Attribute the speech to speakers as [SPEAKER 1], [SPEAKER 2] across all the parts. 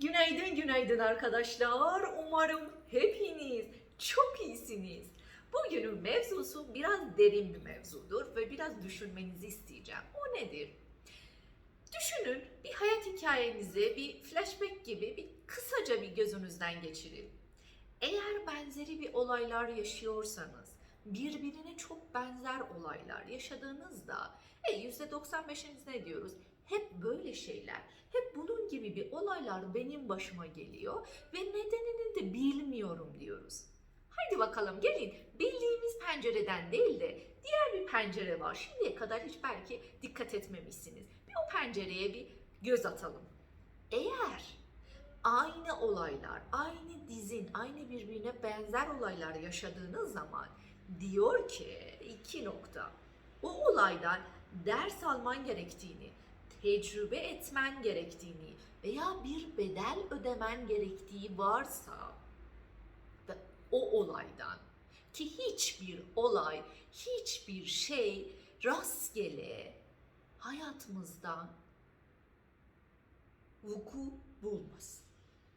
[SPEAKER 1] Günaydın günaydın arkadaşlar. Umarım hepiniz çok iyisiniz. Bugünün mevzusu biraz derin bir mevzudur ve biraz düşünmenizi isteyeceğim. O nedir? Düşünün bir hayat hikayenizi bir flashback gibi bir kısaca bir gözünüzden geçirin. Eğer benzeri bir olaylar yaşıyorsanız, birbirine çok benzer olaylar yaşadığınızda, e %95'iniz ne diyoruz? Hep böyle şeyler, hep gibi bir olaylar benim başıma geliyor ve nedenini de bilmiyorum diyoruz. Haydi bakalım gelin bildiğimiz pencereden değil de diğer bir pencere var. Şimdiye kadar hiç belki dikkat etmemişsiniz. Bir o pencereye bir göz atalım. Eğer aynı olaylar, aynı dizin, aynı birbirine benzer olaylar yaşadığınız zaman diyor ki iki nokta. O olaydan ders alman gerektiğini, tecrübe etmen gerektiğini veya bir bedel ödemen gerektiği varsa ve o olaydan ki hiçbir olay, hiçbir şey rastgele hayatımızdan vuku bulmaz.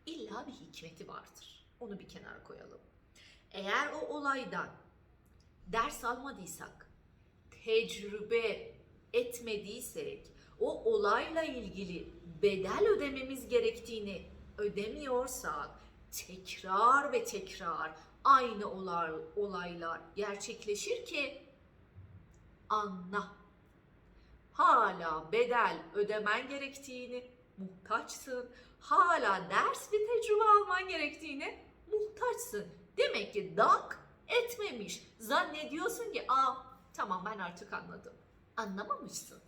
[SPEAKER 1] İlla bir hikmeti vardır. Onu bir kenara koyalım. Eğer o olaydan ders almadıysak, tecrübe etmediysek, o olayla ilgili bedel ödememiz gerektiğini ödemiyorsak, tekrar ve tekrar aynı olay, olaylar gerçekleşir ki anla. Hala bedel ödemen gerektiğini, muhtaçsın. Hala ders ve tecrübe alman gerektiğini muhtaçsın. Demek ki dank etmemiş. Zannediyorsun ki aa tamam ben artık anladım. Anlamamışsın.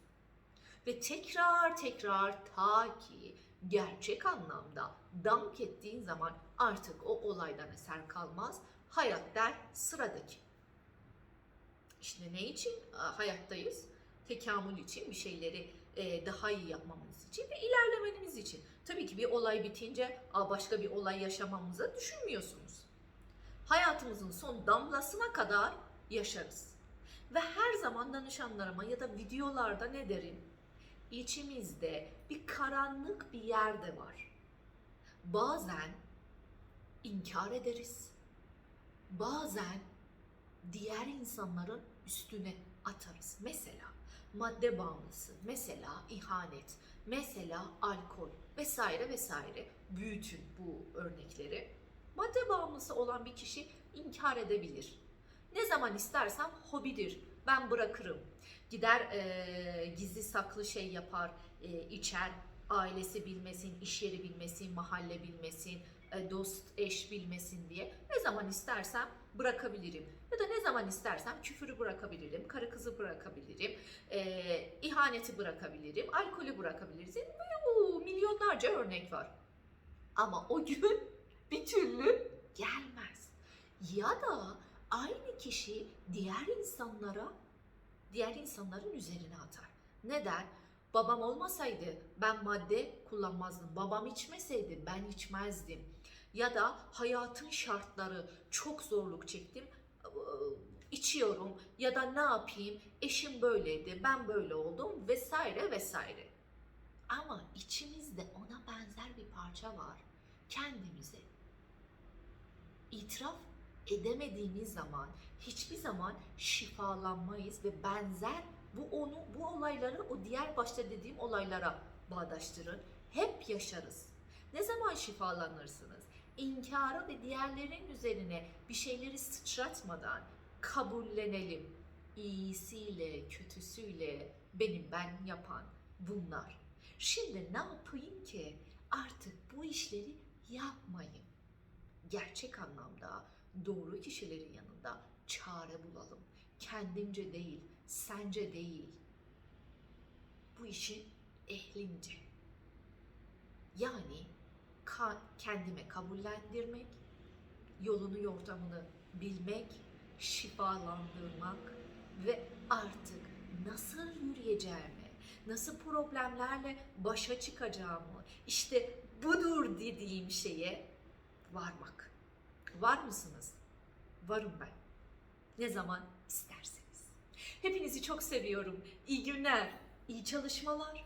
[SPEAKER 1] Ve tekrar tekrar ta ki gerçek anlamda dank ettiğin zaman artık o olaydan eser kalmaz. Hayat der sıradaki. İşte ne için hayattayız? Tekamül için, bir şeyleri e, daha iyi yapmamız için ve ilerlememiz için. Tabii ki bir olay bitince "Aa, başka bir olay yaşamamızı düşünmüyorsunuz. Hayatımızın son damlasına kadar yaşarız. Ve her zaman danışanlarıma ya da videolarda ne derim? İçimizde bir karanlık bir yerde var. Bazen inkar ederiz. Bazen diğer insanların üstüne atarız. Mesela madde bağımlısı, mesela ihanet, mesela alkol vesaire vesaire. Büyütün bu örnekleri. Madde bağımlısı olan bir kişi inkar edebilir. Ne zaman istersem hobidir. Ben bırakırım. Gider eee, gizli saklı şey yapar, eee, içer. Ailesi bilmesin, iş yeri bilmesin, mahalle bilmesin, e, dost, eş bilmesin diye. Ne zaman istersem bırakabilirim. Ya da ne zaman istersem küfürü bırakabilirim, karı kızı bırakabilirim, eee, ihaneti bırakabilirim, alkolü bırakabiliriz. Yuu, milyonlarca örnek var. Ama o gün bir türlü gelmez. Ya da aynı kişi diğer insanlara, diğer insanların üzerine atar. Neden? Babam olmasaydı ben madde kullanmazdım. Babam içmeseydi ben içmezdim. Ya da hayatın şartları çok zorluk çektim. ıı, içiyorum ya da ne yapayım eşim böyleydi ben böyle oldum vesaire vesaire. Ama içimizde ona benzer bir parça var. Kendimize itiraf edemediğimiz zaman hiçbir zaman şifalanmayız ve benzer bu onu bu olayları o diğer başta dediğim olaylara bağdaştırın. Hep yaşarız. Ne zaman şifalanırsınız? İnkarı ve diğerlerin üzerine bir şeyleri sıçratmadan kabullenelim. İyisiyle, kötüsüyle benim ben yapan bunlar. Şimdi ne yapayım ki artık bu işleri yapmayın gerçek anlamda doğru kişilerin yanında çare bulalım. Kendimce değil, sence değil. Bu işi ehlince. Yani ka- kendime kabullendirmek, yolunu yordamını bilmek, şifalandırmak ve artık nasıl yürüyeceğimi, nasıl problemlerle başa çıkacağımı, işte budur dediğim şeye varmak. Var mısınız? Varım ben. Ne zaman isterseniz. Hepinizi çok seviyorum. İyi günler, iyi çalışmalar.